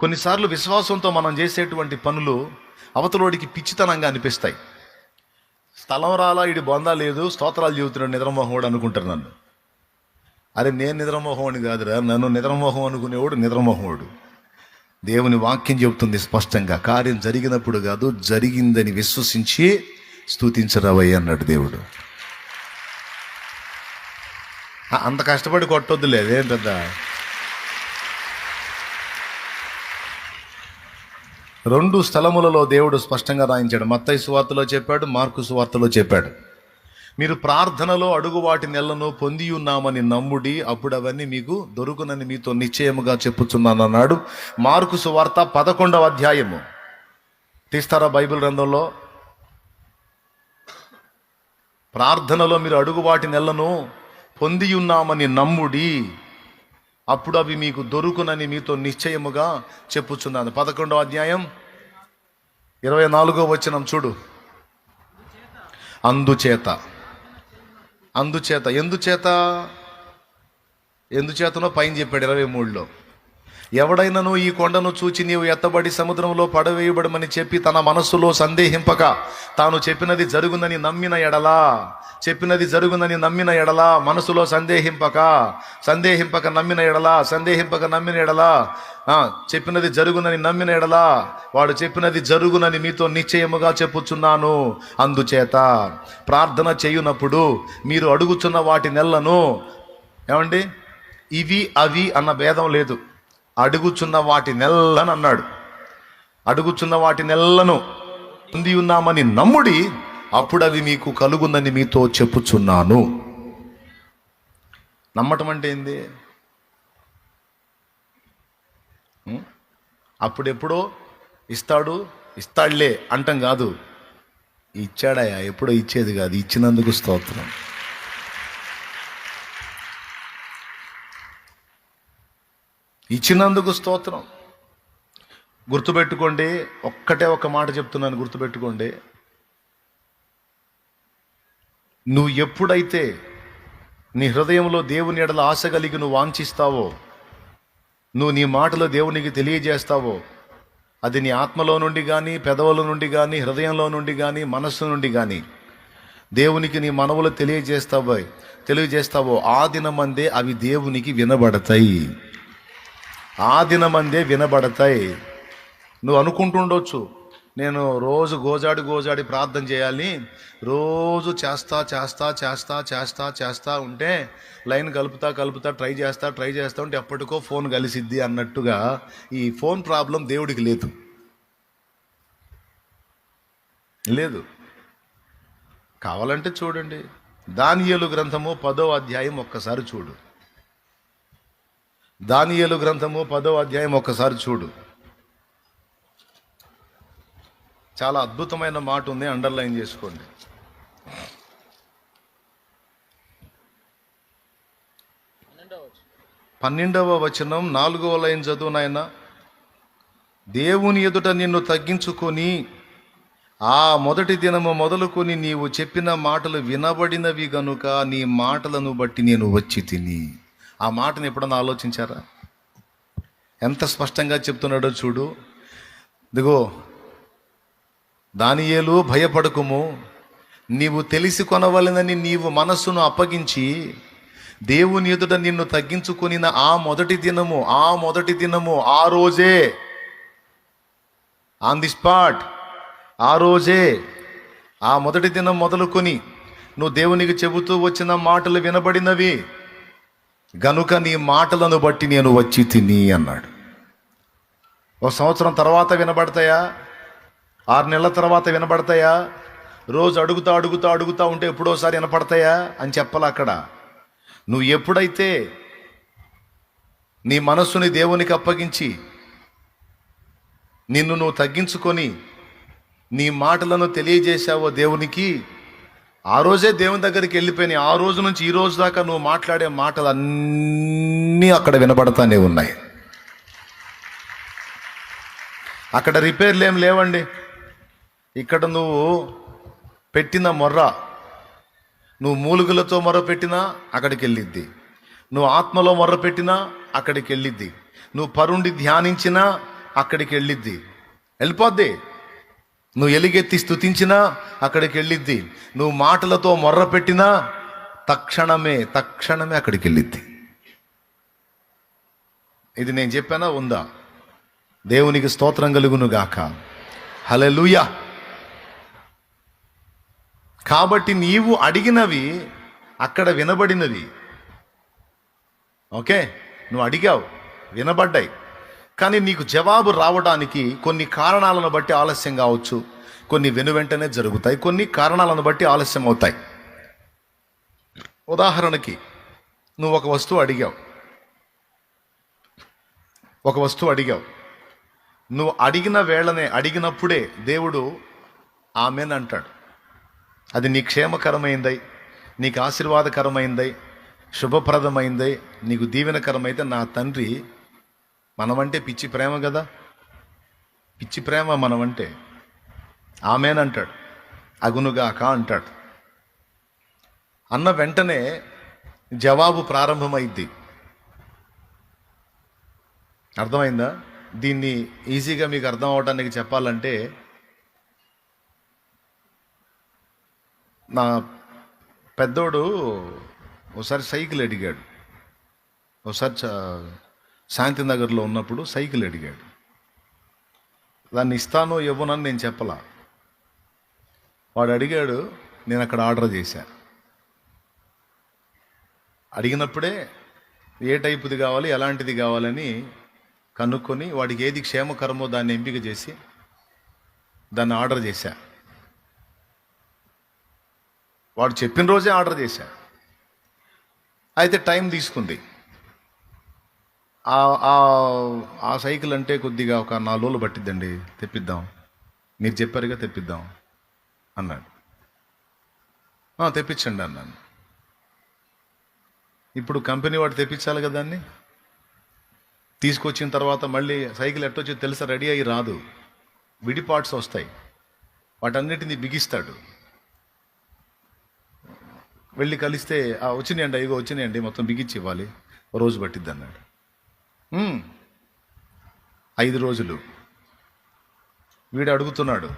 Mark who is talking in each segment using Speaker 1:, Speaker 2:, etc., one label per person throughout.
Speaker 1: కొన్నిసార్లు విశ్వాసంతో మనం చేసేటువంటి పనులు అవతలోడికి పిచ్చితనంగా అనిపిస్తాయి. స్థలం రాలా ఇడి బొందా లేదు స్తోత్రాలు చెబుతున్నాడు నిద్రమోహముడు అనుకుంటారు నన్ను. అరే నేను నిద్రమోహముని కాదురా నన్ను నిద్రమోహం అనుకునేవాడు నిద్రమోహముడు. దేవుని వాక్యం చెబుతుంది స్పష్టంగా కార్యం జరిగినప్పుడు కాదు జరిగిందని విశ్వసించి స్తుతించరావయ్య అన్నాడు దేవుడు. అంత కష్టపడి కొట్టొద్దులే అదేం పెద్ద రెండు స్థలములలో దేవుడు స్పష్టంగా రాయించాడు. మత్తయి సువార్తలో చెప్పాడు మార్కు సువార్తలో చెప్పాడు. మీరు ప్రార్థనలో అడుగు వాటి నెలను పొంది ఉన్నామని నమ్ముడి అప్పుడు అవన్నీ మీకు దొరుకునని మీతో నిశ్చయముగా చెప్పుచున్నాను అన్నాడు మార్కు సువార్త పదకొండవ అధ్యాయము. తీస్తారా బైబిల్ గ్రంథంలో? ప్రార్థనలో మీరు అడుగు వాటి నెలను పొంది ఉన్నామని నమ్ముడి అప్పుడు అవి మీకు దొరుకునని మీతో నిశ్చయముగా చెప్పుచున్నాను. పదకొండవ అధ్యాయం ఇరవై నాలుగో వచనం చూడు. అందుచేత. అందుచేత. ఎందుచేత? ఎందుచేతనో పైన చెప్పాడు ఇరవై మూడులో. ఎవడైనను ఈ కొండను చూచి నీవు ఎత్తబడి సముద్రంలో పడవేయబడమని చెప్పి తన మనస్సులో సందేహింపక తాను చెప్పినది జరుగునని నమ్మిన ఎడలా చెప్పినది జరుగునని నమ్మిన ఎడలా మనసులో సందేహింపక సందేహింపక నమ్మిన ఎడలా సందేహింపక నమ్మిన ఎడలా చెప్పినది జరుగునని నమ్మిన ఎడలా వాడు చెప్పినది జరుగునని మీతో నిశ్చయముగా చెప్పుచున్నాను. అందుచేత ప్రార్థన చేయునప్పుడు మీరు అడుగుచున్న వాటి నెలను ఏమండి? ఇవి అవి అన్న భేదం లేదు. అడుగుచున్న వాటి నెల్లను అన్నాడు. అడుగుచున్న వాటి నెల్లను పొంది ఉన్నామని నమ్ముడి అప్పుడు అది మీకు కలుగుందని మీతో చెప్పుచున్నాను. నమ్మటం అంటే ఏంది? అప్పుడెప్పుడో ఇస్తాడు ఇస్తాడులే అంటం కాదు. ఇచ్చాడయా ఎప్పుడో ఇచ్చేది కాదు ఇచ్చినందుకు స్తోత్రం. ఇచ్చినందుకు స్తోత్రం. గుర్తుపెట్టుకోండి ఒక్కటే ఒక్క మాట చెప్తున్నాను గుర్తుపెట్టుకోండి. నువ్వు ఎప్పుడైతే నీ హృదయంలో దేవుని ఎడల ఆశ కలిగి నువ్వు వాంఛిస్తావో నువ్వు నీ మాటలో దేవునికి తెలియజేస్తావో అది నీ ఆత్మలో నుండి కానీ పెదవుల నుండి కానీ హృదయంలో నుండి కానీ మనస్సు నుండి కానీ దేవునికి నీ మనవులు తెలియజేస్తావో తెలియజేస్తావో ఆ దినమందే అవి దేవునికి వినబడతాయి. ఆ దినమందే వినబడతాయి. నువ్వు అనుకుంటుండొచ్చు నేను రోజు గోజాడి గోజాడి ప్రార్థన చేయాలి రోజు చేస్తా చేస్తా చేస్తా చేస్తా చేస్తా ఉంటే లైన్ కలుపుతా కలుపుతా ట్రై చేస్తా ట్రై చేస్తా ఉంటే ఎప్పటికో ఫోన్ కలిసిద్ది అన్నట్టుగా ఈ ఫోన్ ప్రాబ్లం దేవుడికి లేదు. లేదు. కావాలంటే చూడండి. దానియలు గ్రంథము పదో అధ్యాయం ఒక్కసారి చూడు. దానియలు గ్రంథము పదో అధ్యాయం ఒక్కసారి చూడు. చాలా అద్భుతమైన మాట ఉంది అండర్లైన్ చేసుకోండి. పన్నెండవ వచనం నాలుగవ లైన్ చదువు నాయన. దేవుని ఎదుట నిన్ను తగ్గించుకొని ఆ మొదటి దినము మొదలుకొని నీవు చెప్పిన మాటలు వినబడినవి గనుక నీ మాటలను బట్టి నేను వచ్చి తిని. ఆ మాటను ఎప్పుడన్నా ఆలోచించారా? ఎంత స్పష్టంగా చెప్తున్నాడో చూడు. ఇదిగో దానియేలు భయపడకుము. నీవు తెలిసి కొనవలనని నీవు మనస్సును అప్పగించి దేవుని ఎదుట నిన్ను తగ్గించుకుని ఆ మొదటి దినము ఆ మొదటి దినము ఆ రోజే ఆన్ ది స్పాట్ ఆ రోజే ఆ మొదటి దినం మొదలుకొని నువ్వు దేవునికి చెబుతూ వచ్చిన మాటలు వినబడినవి. గనుక నీ మాటలను బట్టి నేను వచ్చి తిని అన్నాడు. ఒక సంవత్సరం తర్వాత వినబడతాయా? ఆరు నెలల తర్వాత వినబడతాయా? రోజు అడుగుతా అడుగుతా అడుగుతా ఉంటే ఎప్పుడోసారి వినపడతాయా అని చెప్పాలి అక్కడ. నువ్వు ఎప్పుడైతే నీ మనస్సుని దేవునికి అప్పగించి నిన్ను నువ్వు తగ్గించుకొని నీ మాటలను తెలియజేశావో దేవునికి ఆ రోజే దేవుని దగ్గరికి వెళ్ళిపోయినాయి. ఆ రోజు నుంచి ఈ రోజు దాకా నువ్వు మాట్లాడే మాటలు అన్నీ అక్కడ వినపడతానే ఉన్నాయి. అక్కడ రిపేర్లు ఏం లేవండి. ఇక్కడ నువ్వు పెట్టిన మొర్ర నువ్వు మూలుగులతో మొర్ర పెట్టినా అక్కడికి వెళ్ళిద్ది. నువ్వు ఆత్మలో మొర్ర పెట్టినా అక్కడికి వెళ్ళిద్ది. నువ్వు పరుండి ధ్యానించినా అక్కడికి వెళ్ళిద్ది. వెళ్ళిపోద్ది. నువ్వు ఎలుగెత్తి స్థుతించినా అక్కడికి వెళ్ళిద్ది. నువ్వు మాటలతో మొర్ర పెట్టినా తక్షణమే తక్షణమే అక్కడికి వెళ్ళిద్ది. ఇది నేను చెప్పానా? ఉందా? దేవునికి స్తోత్రం కలుగును గాక. హలెలూయా కాబట్టి నీవు అడిగినవి అక్కడ వినబడినవి. ఓకే? నువ్వు అడిగావు వినబడ్డాయి. కానీ నీకు జవాబు రావడానికి కొన్ని కారణాలను బట్టి ఆలస్యం కావచ్చు. కొన్ని వెను వెంటనే జరుగుతాయి. కొన్ని కారణాలను బట్టి ఆలస్యం అవుతాయి. ఉదాహరణకి నువ్వు ఒక వస్తువు అడిగావు. ఒక వస్తువు అడిగావు. నువ్వు అడిగిన వేళనే అడిగినప్పుడే దేవుడు ఆమెన్ అంటాడు. అది నీ క్షేమకరమైందై నీకు ఆశీర్వాదకరమైందై శుభప్రదమైందై నీకు దీవెనకరమైతే నా తండ్రి మనమంటే పిచ్చి ప్రేమ కదా? పిచ్చి ప్రేమ మనమంటే ఆమెనంటాడు. అగునుగాక అంటాడు. అన్న వెంటనే జవాబు ప్రారంభమైద్ది. అర్థమైందా? దీన్ని ఈజీగా మీకు అర్థం అవడానికి చెప్పాలంటే నా పెద్దోడు ఒకసారి సైకిల్ అడిగాడు ఒకసారి చ- శాంతి నగర్లో ఉన్నప్పుడు సైకిల్ అడిగాడు. దాన్ని ఇస్తానో ఇవ్వనని నేను చెప్పలా. వాడు అడిగాడు నేను అక్కడ ఆర్డర్ చేశా. అడిగినప్పుడే ఏ టైపుది కావాలి ఎలాంటిది కావాలని కనుక్కొని వాడికి ఏది క్షేమకరమో దాన్ని ఎంపిక చేసి దాన్ని ఆర్డర్ చేశా. వాడు చెప్పిన రోజే ఆర్డర్ చేశా. అయితే టైం తీసుకుంది. ఆ- సైకిల్ అంటే కొద్దిగా ఒక నాలుగు రోజులు పట్టిద్దండి. తెప్పిద్దాం. మీరు చెప్పారుగా తెప్పిద్దాం అన్నాడు. తెప్పించండి అన్నాను. ఇప్పుడు కంపెనీ వాడు తెప్పించాలి కదా దాన్ని తీసుకొచ్చిన తర్వాత మళ్ళీ సైకిల్ ఎట్టొచ్చి తెలుసా రెడీ అయ్యి రాదు. విడి పార్ట్స్ వస్తాయి. వాటన్నిటిని బిగిస్తాడు. వెళ్ళి కలిస్తే వచ్చినాయండి ఇగో వచ్చినాయండి మొత్తం బిగించి ఇవ్వాలి. రోజు పట్టిద్ది అన్నాడు. ఐదు రోజులు. వీడు అడుగుతున్నాడు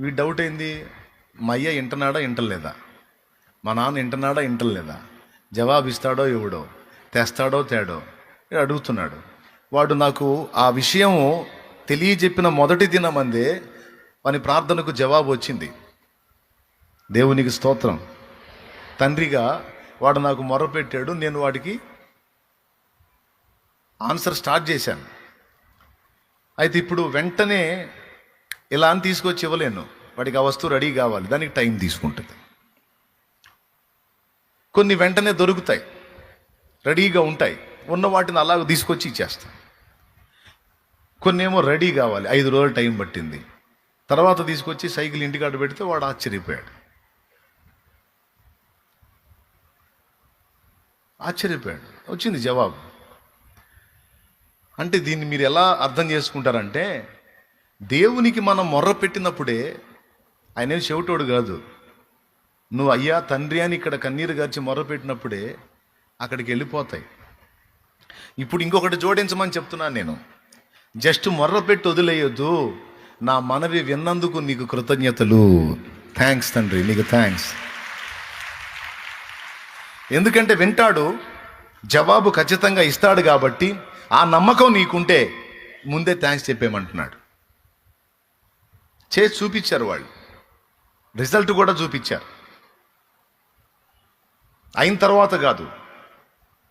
Speaker 1: వీడి డౌట్ ఏంది? మా అయ్య ఇంటనాడా ఇంటలేదా? మా నాన్న ఇంటనాడా ఇంటలేదా? జవాబు ఇస్తాడో ఇవ్వడో? తెస్తాడో తేడో? వీడు అడుగుతున్నాడు. వాడు నాకు ఆ విషయం తెలియజెప్పిన మొదటి దినమందే వాని ప్రార్థనకు జవాబు వచ్చింది. దేవునికి స్తోత్రం. తండ్రిగా వాడు నాకు మొరపెట్టాడు. నేను వాడికి ఆన్సర్ స్టార్ట్ చేశాను. అయితే ఇప్పుడు వెంటనే ఇలా అని తీసుకొచ్చి ఇవ్వలేను. వాడికి ఆ వస్తువు రెడీ కావాలి. దానికి టైం తీసుకుంటుంది. కొన్ని వెంటనే దొరుకుతాయి. రెడీగా ఉంటాయి. ఉన్న వాటిని అలాగ తీసుకొచ్చి ఇచ్చేస్తాం కొన్ని ఏమో రెడీ కావాలి. ఐదు రోజులు టైం పట్టింది. తర్వాత తీసుకొచ్చి సైకిల్ ఇంటికాడ పెడితే వాడు ఆశ్చర్యపోయాడు. ఆశ్చర్యపోయాడు. వచ్చింది జవాబు. అంటే దీన్ని మీరు ఎలా అర్థం చేసుకుంటారంటే దేవునికి మనం మొర్ర పెట్టినప్పుడే ఆయన చెవిటోడు కాదు. నువ్వు అయ్యా తండ్రి అని ఇక్కడ కన్నీరు గార్చి మొర్ర పెట్టినప్పుడే అక్కడికి వెళ్ళిపోతాయి. ఇప్పుడు ఇంకొకటి జోడించమని చెప్తున్నాను నేను. జస్ట్ మొర్ర పెట్టి వదిలేయొద్దు. నా మనవి విన్నందుకు నీకు కృతజ్ఞతలు. థ్యాంక్స్ తండ్రి నీకు థ్యాంక్స్. ఎందుకంటే వింటాడు జవాబు ఖచ్చితంగా ఇస్తాడు కాబట్టి ఆ నమ్మకం నీకుంటే ముందే థ్యాంక్స్ చెప్పేయమంటున్నాడు. చేసి చూపించారు వాళ్ళు. రిజల్ట్ కూడా చూపించారు. అయిన తర్వాత కాదు.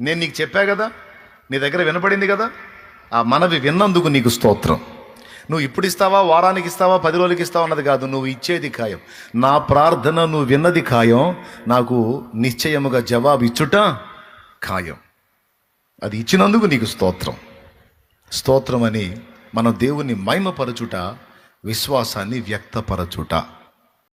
Speaker 1: నేను నీకు చెప్పా కదా నీ దగ్గర వినపడింది కదా ఆ మనవి విన్నందుకు నీకు స్తోత్రం. నువ్వు ఇప్పుడు ఇస్తావా వారానికి ఇస్తావా పది రోజులకి ఇస్తావా అన్నది కాదు నువ్వు ఇచ్చేది ఖాయం. నా ప్రార్థన నువ్వు విన్నది ఖాయం నాకు నిశ్చయముగా జవాబు ఇచ్చుట ఖాయం. అది ఇచ్చినందుకు నీకు స్తోత్రం. స్తోత్రం అని మన దేవుని మహిమపరచుట విశ్వాసాన్ని వ్యక్తపరచుట.